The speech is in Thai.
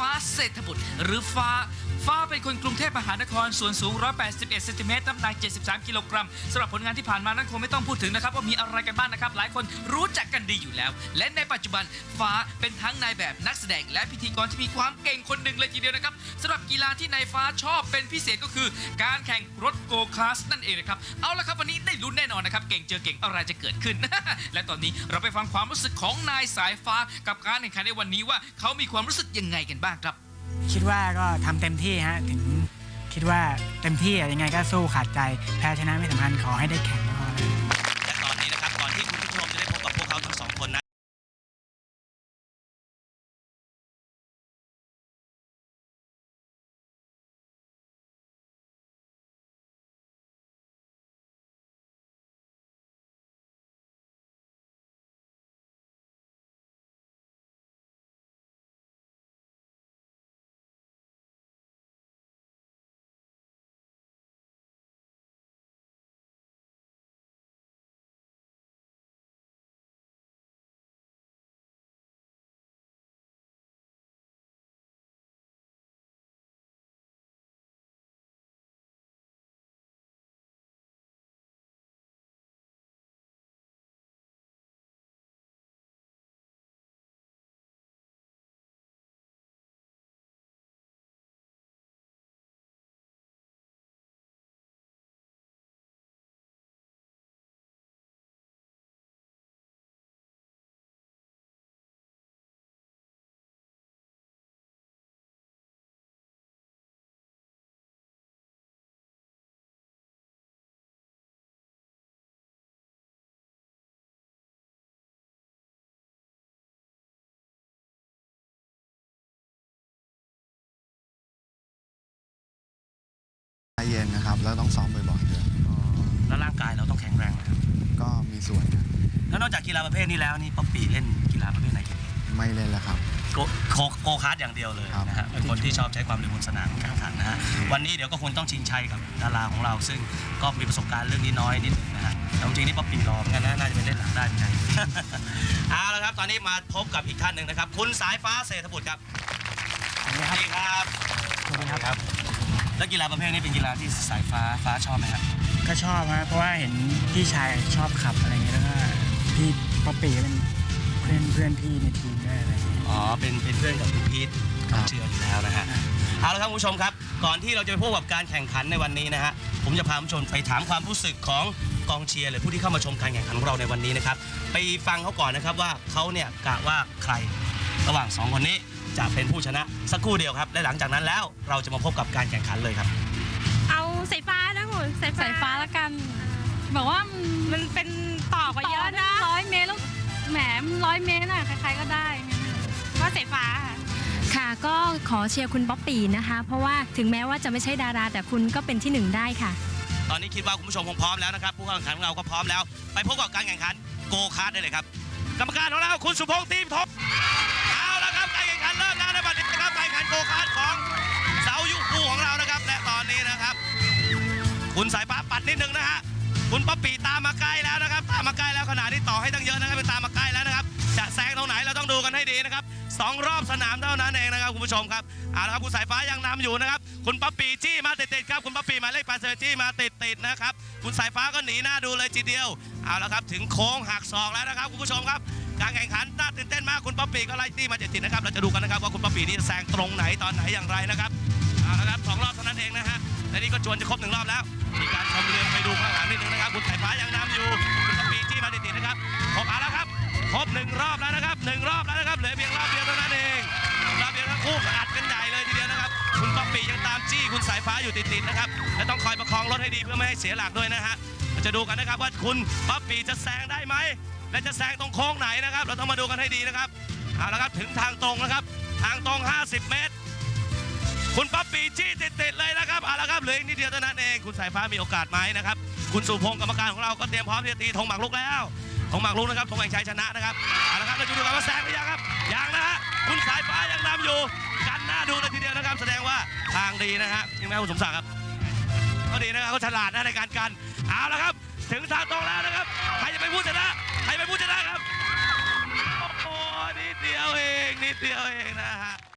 ฟ้าเศรษฐบุตร หรือฟ้า ฟ้าเป็นคนกรุงเทพมหานคร ส่วนสูง 181เซนติเมตรน้ำหนัก 73 กิโลกรัมสำหรับผลงานที่ผ่านมานั้นคงไม่ต้องพูดถึงนะครับ ว่ามีอะไรกันบ้างนะครับ หลายคนรู้จักกันดีอยู่แล้ว และในปัจจุบันฟ้าเป็นทั้งนายแบบนักแสดงและพิธีกรที่มีความเก่งคนหนึ่งเลยทีเดียวนะครับสำหรับกีฬาที่นายฟ้าชอบเป็นพิเศษก็คือ การแข่งรถโกคาร์สนั่นเองนะครับเอาละครับวันนี้ได้ลุ้นแน่นอนนะครับเก่งเจอเก่งอะไรจะเกิดขึ้น และตอนนี้เราไปฟังความรู้สึกของนายสายฟ้ากับการแข่งขันในวันนี้ว่า เขามีความรู้สึกยังไงกันบ้างครับ คิดว่าก็ทำเต็มที่ฮะถึงคิดว่าเต็มที่ยังไงก็สู้ขาดใจ แพ้ชนะไม่สำคัญขอให้ได้แข่งก็พอแล้ว ครับ แล้วต้องซ้อมบ่อยๆด้วยแล้วร่างกายเราต้องแข็งแรงนะครับก็มีส่วนนะแล้วนอกจากกีฬาประเภทนี้แล้วนี่ป๊อปปี้เล่นกีฬาประเภทไหนอีกไม่เล่นแล้วครับ โกโคโกคาร์ดอย่างเดียวเลยครับ นะฮะเป็นคนที่ชอบใช้ความเร็วบนสนามแข่งขันนะฮะวันนี้เดี๋ยวก็คงต้องชิงชัยกับดาราของเรา ซึ่งก็มีประสบการณ์เรื่องนี้น้อยนิดหนึงนะฮะแต่จริงๆนี่ป๊อปปี้รอเหมือนกันนะน่าจะเป็นเล่นหลังได้เหมือนกัน เอาละครับตอนนี้มาพบกับอีกท่านหนึ่งนะครับ คุณสายฟ้าเศรษฐบุตรครับสวัสดีครับสวัสดีครับ แล้วกีฬาประเภทนี้เป็นกีฬาที่สายฟ้าฟ้าชอบไหมครับก็ชอบฮะเพราะว่าเห็นพี่ชายชอบขับอะไรอย่างเงี้ยแล้วก็พี่ป๊อปปี้ก็เป็นเพื่อนเพื่อนพี่ในทีมด้วยอะไรอย่างเงี้ย อ๋อเป็นเป็นเพื่อนกับคุณพีทครับเชื่ออยู่แล้วนะฮะเอาละครับคุณผู้ชมครับ ก่อนที่เราจะไปพบกับการแข่งขันในวันนี้นะฮะผมจะพาคุณผู้ชมไปถามความรู้สึกของกองเชียร์หรือผู้ที่เข้ามาชมการแข่งขันของเราในวันนี้นะครับไปฟังเขาก่อนนะครับว่าเขาเนี่ยกะว่าใครระหว่างสองคนนี้ จะเป็นผู้ชนะสักครู่เดียวครับ และหลังจากนั้นแล้วเราจะมาพบกับการแข่งขันเลยครับ เอาสายฟ้านะคุณสายฟ้าสายฟ้าละกันบอกว่ามันมันเป็นต่อกว่าเยอะนะร้อยเมตรแล้วแหมร้อยเมตรน่ะใครๆก็ได้ไงว่าสายฟ้าค่ะค่ะก็ขอเชียร์คุณป๊อปปี้นะคะ เพราะว่าถึงแม้ว่าจะไม่ใช่ดารา แต่คุณก็เป็นที่หนึ่งได้ค่ะ ตอนนี้คิดว่าคุณผู้ชมคงพร้อมแล้วนะครับผู้เข้าแข่งขันของเราก็พร้อมแล้ว ไปพบกับการแข่งขันโกคาร์ดได้เลยครับ กรรมการของเราคุณสุพงษ์ทีมทบ คุณสายฟ้าปัดนิดนึงนะฮะคุณป๊อปปี้ตามมาใกล้แล้วนะครับ ตามมาใกล้แล้วขนาดนี้ต่อให้ตั้งเยอะนะครับเป็นตามมาใกล้แล้วนะครับ จะแซงตรงไหนเราต้องดูกันให้ดีนะครับสองรอบสนามเท่านั้นเองนะครับคุณผู้ชมครับเอาละครับคุณสายฟ้ายังนำอยู่นะครับ คุณป๊อปปี้จี้มาติดๆครับคุณป๊อปปี้มาเลขแปดเซอร์จี้มาติดๆนะครับคุณสายฟ้าก็หนีหน้าดูเลยทีเดียวเอาละครับถึงโค้งหักศอกแล้วนะครับคุณผู้ชมครับการแข่งขันน่าตื่นเต้นมากคุณป๊อปปี้ก็ไล่ตี้มาติดๆนะครับเราจะดูกันนะครับว่าคุณป๊อปปี้นี่จะแซงตรงไหนตอนไหนอย่างไรนะครับเอาละครับสองรอบเท่านั้นเองนะฮะ และนี่ก็จวนจะครบหนึ่งรอบแล้วมีการชมเรือนไปดูข้างหลังนิดนึงนะครับคุณสายฟ้ายังนำอยู่คุณป๊อปปี้จี้มาติดๆนะครับครบแล้วครับครบหนึ่งรอบแล้วนะครับหนึ่งรอบแล้วนะครับเหลือเพียงรอบเดียวเท่านั้นเองรอบเดียวทั้งคู่อัดกันใหญ่เลยทีเดียวนะครับคุณป๊อปปี้ยังตามจี้คุณสายฟ้าอยู่ติดๆนะครับและต้องคอยประคองรถให้ดีเพื่อไม่ให้เสียหลักด้วยนะฮะเราจะดูกันนะครับว่าคุณป๊อปปี้จะแซงได้ไหมและจะแซงตรงโค้งไหนนะครับ เราต้องมาดูกันให้ดีนะครับเอาละครับถึงทางตรงนะครับ ทางตรง 50 เมตร คุณป๊อปปี้จี้ติดๆเลยนะครับเอาละครับเหลืออีกนิดเดียวเท่านั้นเองคุณสายฟ้ามีโอกาสไหมนะครับคุณสุพงศ์กรรมการของเราก็เตรียมพร้อมที่จะตีธงหมากรุกแล้วธงหมากรุกนะครับธงแห่งชัยชนะนะครับเอาละครับเราจะดูกันว่าแซงหรือยังครับยังนะฮะคุณสายฟ้ายังนำอยู่กันหน้าดูเลยทีเดียวนะครับ แสดงว่าทางดีนะฮะยังไงคุณสมศักดิ์ครับเขาดีนะครับเขาฉลาดนะในการกันเอาละครับ ถึงทางตรงแล้วนะครับใครจะเป็นผู้ชนะใครเป็นผู้ชนะครับโอ้โหนิดเดียวเองนิดเดียวเองนะฮะ